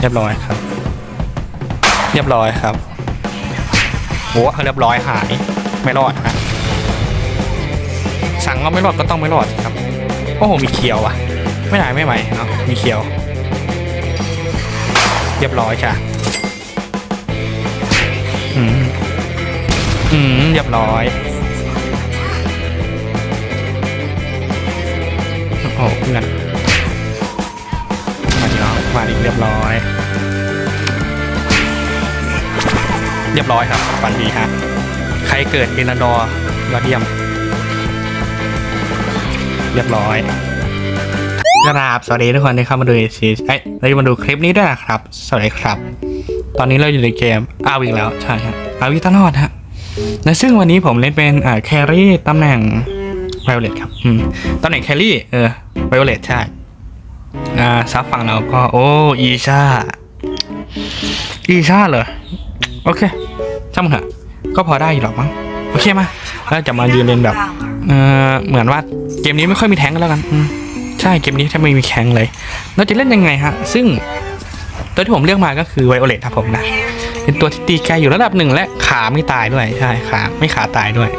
เรียบร้อยครับ เรียบร้อยครับโอ้เรียบร้อยหาย ไม่รอดฮะสั่งว่าไม่รอดก็ต้องไม่รอดครับ โอ้โหมีเขียวอะไม่ได้ไม่ไหวเนาะมีเขียว เรียบร้อยค่ะอืมอืมเรียบร้อยโอ้โหเพื่อน มาดีเนาะมาดีเรียบร้อย เรียบร้อยครับฟันดีฮะใครเกิดเอรันดอร์ยอดเยี่ยม เรียบร้อยกราบสวัสดีทุกคนที่เข้ามาดูซีเอ้ยเราจะมาดูคลิปนี้ด้วยนะครับ สวัสดีครับ ตอนนี้เราอยู่ในเกมอาวิงแล้วใช่ฮะอาวิตลอดฮะและซึ่งวันนี้ผมเล่นเป็นอ่าแครี่ตำแหน่งไวโอเลตครับอืมตำแหน่งแครี่เออไวโอเลตใช่ อ่าซับฝั่งเราก็ โอ้ อีชา อีชาเหรอ โอเคช่างมันเถอะ ก็พอได้อยู่หรอกมั้ง โอเคมา แล้วจะมายืนเล่นแบบ เออเหมือนว่าเกมนี้ไม่ค่อยมีแทงก์แล้วกันอืมใช่เกมนี้แทบไม่มีแทงเลย เราจะเล่นยังไงฮะ ซึ่งตัวที่ผมเลือกมาก็คือไวโอเลตครับผมนะ เป็นตัวที่ตีไกลอยู่ระดับหนึ่งและขาไม่ตายด้วย ใช่ขาไม่ขาตายด้วย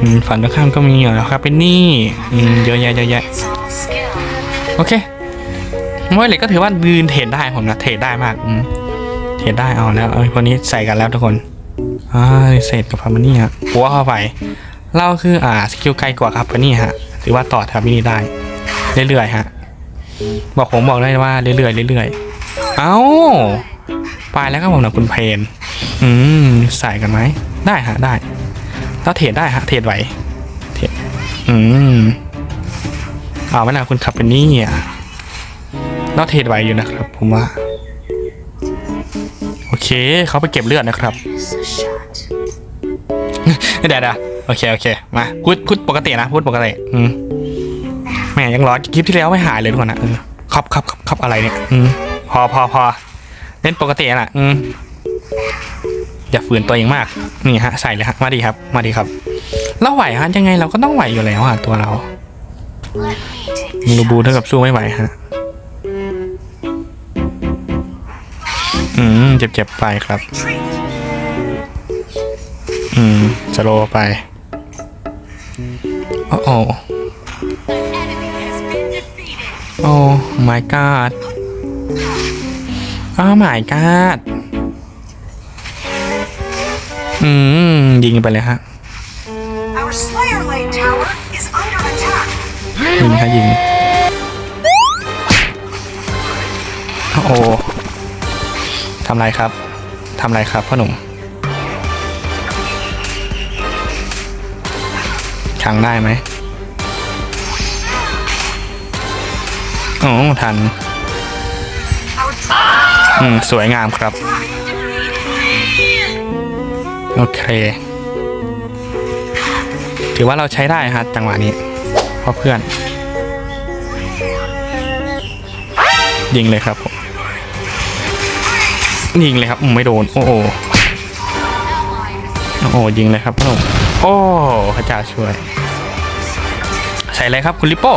อืมฝั่งตรงข้ามก็มีอยู่แล้วครับ เป็นนี่อืมเยอะแยะเยอะแยะ โอเคไวโอเลตก็ถือว่ายืนเทรดได้ผมนะเทรดได้มากอืเทรดได้เอาแล้วเอาคนนี้ใส่กันแล้วทุกคนอ่าเศษกับฟามานี่ฮะปัวเข้าไปเราคืออ่าสกิลไกลกว่าครับฟาร์นี่ฮะถือว่าต่อทับนี่ได้เรื่อยๆฮะบอกผมบอกได้ว่าเรื่อยๆเรื่อยๆเอ้าไปแล้วครับผมนะคุณเพนอืมใส่กันไหมได้ฮะได้เราเทรดได้ฮะเทรดไหวเทรดอืม อาไหมล่ะคุณขับเป็นนี่อะเราเทรดไหวอยู่นะครับ ผมว่า โอเคเขาไปเก็บเลือดนะครับ Here's a shot. เดี๋ยวเดี๋ยวโอเค โอเค มาพูดพูดปกตินะ พูดปกติอืมแม่ยังร้อนคลิปที่แล้วไม่หายเลยทุกคนนะเออครับครับครับครับอะไรเนี่ย อืมพอพอพอเล่นปกติน่ะ อืมอย่าฝืนตัวเองมาก นี่ฮะ ใส่เลยฮะ มาดีครับ มาดีครับ เราไหวฮะ ยังไงเราก็ต้องไหวอยู่แล้วอะตัวเรา มูลบูเท่ากับสู้ไม่ไหวฮะ อืม เจ็บๆไปครับ อืมจะโลไปโอ้โอ้โอ้ my god โอ้ my god อืม ยิงไปเลยฮะ Our Slayer Lane Tower is under attack. ยิงฮะยิงโอ้ทำไรครับทำไรครับพ่อหนุ่มขังได้ไหมโอ้ทัน อืม สวยงามครับ โอเค ถือว่าเราใช้ได้ฮะจังหวะนี้ เพราะเพื่อน ยิงเลยครับผมยิงเลยครับอืมไม่โดน โอ้โหโอ้โหยิงเลยครับพ่อหนุ่มโอ้พระเจ้าช่วย ใส่เลยครับคุณลิปโป้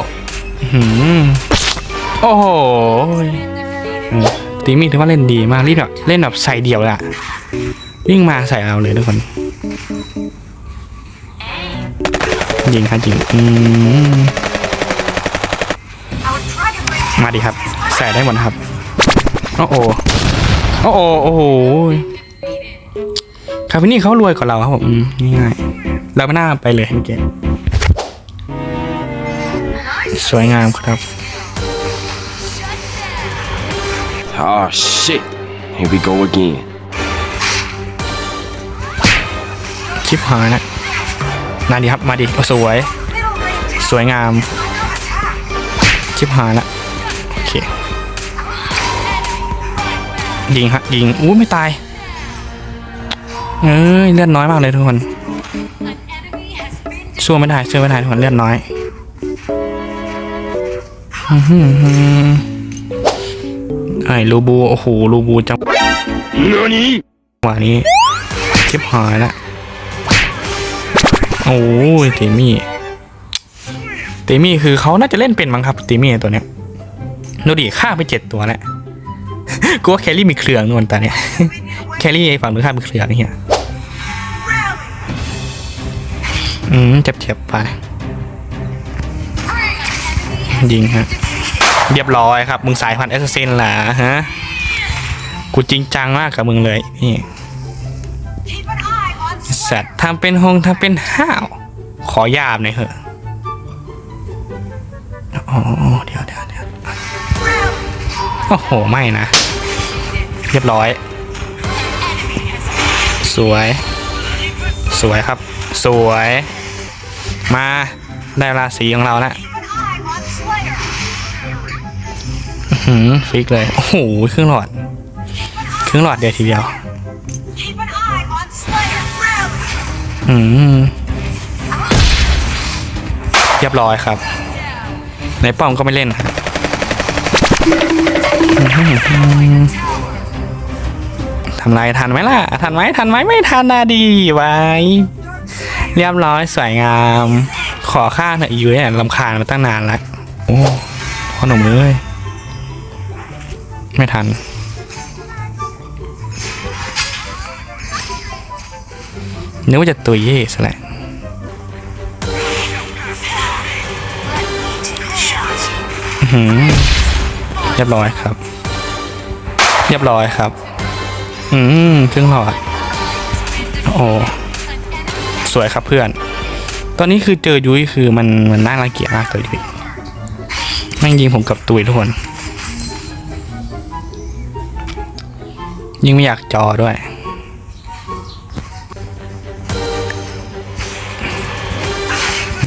หือโอ้โหตีมีถือว่าเล่นดีมากรีบแบบเล่นแบบใส่เดี่ยวละวิ่งมาใส่เราเลยทุกคน ยิงครับยิงอืม Our Dragon Lane มาดิครับ ใส่ได้หมดนะครับ โอ้โหโอ้โหโอ้โหคาฟินี่เขารวยกว่าเราครับผมอืมง่ายๆเราไม่น่าไปเลยเกมสวยงามครับ Oh shit. Here we go again. ชิปหายนะ นาดีครับ มาดิโอ้สวย Middle Lane สวยงาม ชิปหายละ โอเค ยิงฮะ ยิง อู้ไม่ตาย เอ้ย เลือดน้อยมากเลยทุกคน An enemy has been สู้ไม่ได้สู้ไม่ได้ทุกคนเลือดน้อยอื้อหือไอ้ลูบู โอ้โห ลูบูจัง NANI? หวะนี้ชิบหายละ โอ้ยตีมี่ตีมี่คือเขาน่าจะเล่นเป็นมั้งครับตีมี่ตัวเนี้ยดูดิฆ่าไปเจ็ดตัวแล้วกูว่าแครี่มีเครื่องนวลตาเนี่ยแครี่ไอ้ฝั่งตรงข้ามมีเครื่องนี่ฮียอืมเจ็บๆไปยิงฮะเรียบร้อยครับ มึงสายพันธุ์แอสซัสซินล่ะฮะ กูจริงจังมากกับมึงเลยนี่ สัตว์ทำเป็นหงทำเป็นห้าว ขอยาบหน่อยเหอะอ๋อเดี๋ยวเดี๋ยวเดี๋ยวโอ้โห ไม่นะ เรียบร้อย สวย สวยครับ สวย มาได้เวลาสีของเราแล้วหืมฟิกเลย โอ้โห เครื่องหลอด เครื่องหลอดเดียวทีเดียว อืมเรียบร้อยครับ ในป้อมก็ไม่เล่นทำไรทันไหมล่ะ ทันไหมทันไหมไม่ทันนาดีไว้ เรียบร้อยสวยงาม ขอข้างหน่อยอยู่เนี่ยลำคาญมาตั้งนานล้วโอ้พ่อหนุ่มเลย ไม่ทัน นึกว่าจะตุยเย่ซะแหละอื้อหือเรียบร้อยครับ เรียบร้อยครับ อืมเครื่องหลอด โอ้สวยครับเพื่อน ตอนนี้คือเจอยุ้ยคือมันมันน่ารังเกียจมากเลยยุ้ยแม่งยิงผมกับตุยทุกคนยิงไม่อยากจอด้วย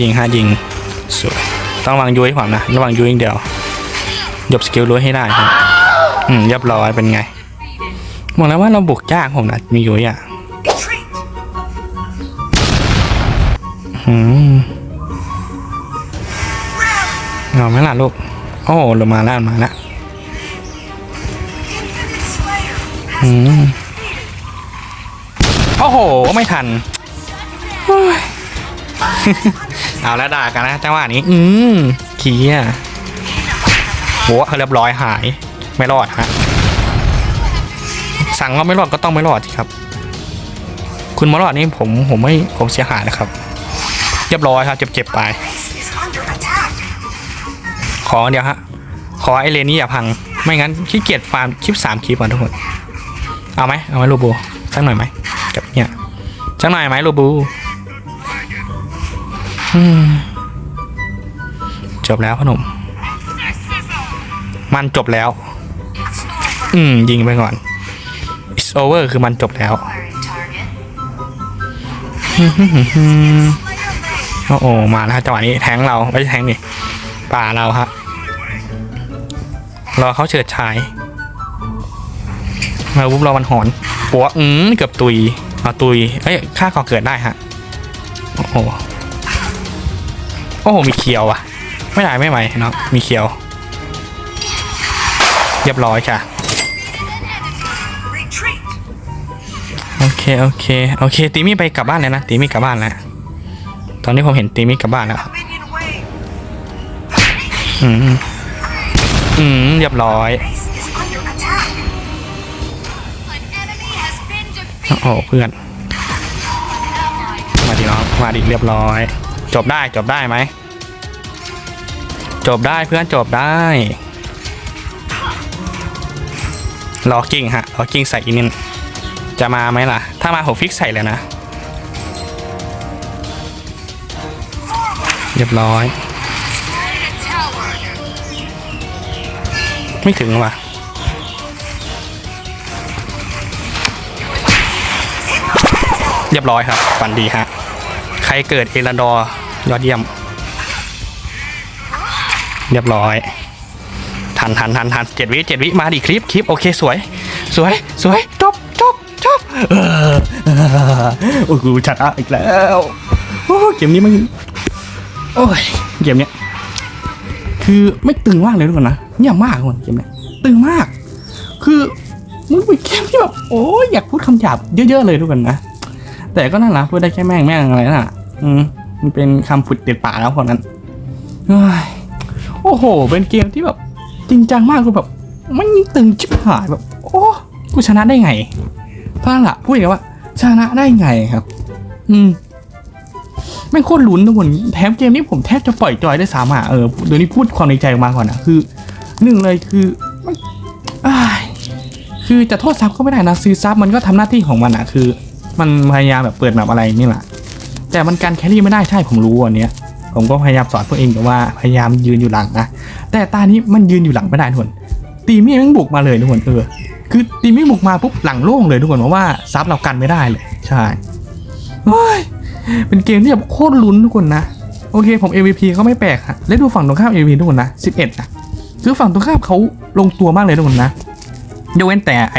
ยิงฮะยิงสวยต้องระวังยุ้ยผมนะระวังยุ้ยอย่างเดียวหยบสกิลยุ้ยให้ได้ครับอืมเรียบร้อยเป็นไงบอกแล้วว่าเราบุกยากผมนะมียุ้ยอะอืมเอาไหมล่ะลูกโอ้ลงมาแล้วมาแล้วอืมโอ้โห ไม่ทัน เอาแล้วด่ากันนะจังหวะนี้ อืมเคียโหเรียบร้อยหาย ไม่รอดฮะ สั่งว่าไม่รอดก็ต้องไม่รอดสิครับ คุณมารอดนี่ผมผมไม่ผมเสียหายนะครับ เรียบร้อยครับเจ็บๆไป ขอเดียวฮะ ขอไอเลนนี่อย่าพัง ไม่งั้นขี้เกียจฟาร์มคลิปสามคลิปอะทุกคน เอาไหมเอาไหมโลบูสักหน่อยไหมกับเนี่ยสักหน่อยไหมโลบู จบแล้วพ่อหนุ่ม มันจบแล้ว อืม ยิงไปก่อน it's over คือมันจบแล้ว Firing target. โอ้โห มาแล้วฮะจังหวะนี้ แทงเรา ไม่ใช่แทงนี่ป่าเราฮะ รอเขาเฉิดฉาย มาวุบรอมันหอนปัวอืมเกือบตุยเอาตุย เอ้ย ค่าก่อเกิดได้ฮะ โอ้โห โอ้โหมีเคียวอะ ไม่ได้ไม่ไหวเนาะมีเคียว เรียบร้อยค่ะ โอเคโอเคโอเคตีมี่ไปกลับบ้านเลยนะตีมี่กลับบ้านแล้วตอนนี้ผมเห็นตีมี่กลับบ้านแล้วอืมอืมเรียบร้อยโอ้โหเพื่อน มาดิน้องมาดิเรียบร้อย จบได้จบได้ไหม จบได้เพื่อนจบได้รอกิ้งฮะรอกิ้งใส่อีนินจะมาไหมล่ะ ถ้ามาผมฟิกใส่เลยนะ เรียบร้อย ไม่ถึงว่ะเรียบร้อยครับ ฝันดีฮะ ใครเกิดเอรันดอร์ยอดเยี่ยม เรียบร้อย ทันทันทันทันเจ็ดวิเจ็ดวิมาดิคลิปคลิปโอเคสวย สวยสวยจบจบจบโอ้โหชนะอีกแล้วโอ้เกมนี้มันโอ้ยเกมเนี้ยคือไม่ตึงมากเลยทุกคนนะเงียบมากทุกคนเกมเนี้ยตึงมาก คือมันเป็นเกมที่แบบโอ้ยอยากพูดคำหยาบเยอะๆเลยทุกคนนะแต่ก็นั่นแหละพูดได้แค่แม่งแม่งอะไรน่ะ อืมมันเป็นคำผุดติดปากแล้วคนนั้นโอ้โห เป็นเกมที่แบบ จริงจังมากคือแบบมันตึงชิบหายแบบ โอ้กูชนะได้ไงพลาดละพูดอย่างว่า ชนะได้ไงครับ อืมไม่โคตรลุ้นทุกคนแถมเกมนี้ผมแทบจะปล่อยจอยได้สามอะเออเดี๋ยวนี้พูดความในใจออกมาก่อนนะคือหนึ่งเลยคือมันอ้คือจะโทษซับก็ไม่ได้นะซื้อซับมันก็ทำหน้าที่ของมันอะคือ มันพยายามแบบเปิดแบบอะไรนี่แหละ แต่มันการแครี่ไม่ได้ใช่ผมรู้อันเนี้ยผมก็พยายามสอนตัวเองแต่ว่าพยายามยืนอยู่หลังนะแต่ตานี้มันยืนอยู่หลังไม่ได้ทุกคนตีมี่ม่งบุกมาเลยทุกคนเออคือตีมี่บุกมาปุ๊บหลังโล่งเลยทุกคนเพราะว่าซับเรากันไม่ได้เลยใช่โอ้ยเป็นเกมที่แบบโคตรลุ้นทุกคนนะโอเคผม MVP ก็ไม่แปลกฮะแล้วดูฝั่งตรงข้าม MVP ทุกคนนะ11นะคือฝั่งตรงข้ามเขาลงตัวมากเลยทุกคนนะยกเว้นแต่ไอ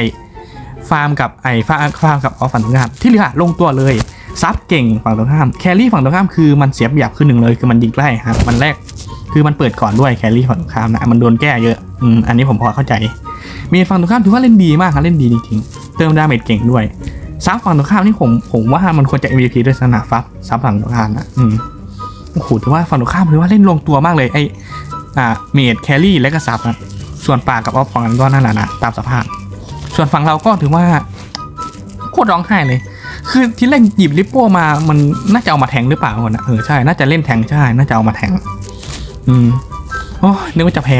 ฟาร์มกับไอฟาร์มฟาร์มกับออฟฝั่งตรงข้ามที่เหลือลงตัวเลย ซับเก่งฝั่งตรงข้ามแครี่ฝั่งตรงข้ามคือมันเสียเปรียบคือหนึ่งเลยคือมันยิงใกล้ครับมันแรกคือมันเปิดก่อนด้วยแครี่ฝั่งตรงข้ามนะมันโดนแก้เยอะอืมอันนี้ผมพอเข้าใจ มีฝั่งตรงข้ามถือว่าเล่นดีมากครับเล่นดีจริงๆเติมดาเมจเก่งด้วยซับฝั่งตรงข้ามนี่ผมผมว่ามันควรจะ MVP ด้วยสนะฟับซับฝั่งตรงข้ามนะอืมโอ้โหถือว่าฝั่งตรงข้ามถือว่าเล่นลงตัวมากเลยไออ่าเมดแครี่และก็ซับนะส่วนปากกับออฟฝั่งนั้นก็นั่นแหละนะตามสภาพ ส่วนฝั่งเราก็ถือว่าโคตรร้องไห้เลย คือที่แรกหยิบลิปโป้มา มันน่าจะเอามาแทงหรือเปล่าคนนะเออใช่ น่าจะเล่นแทงใช่ น่าจะเอามาแทง อืม โอ้นึกว่าจะแพ้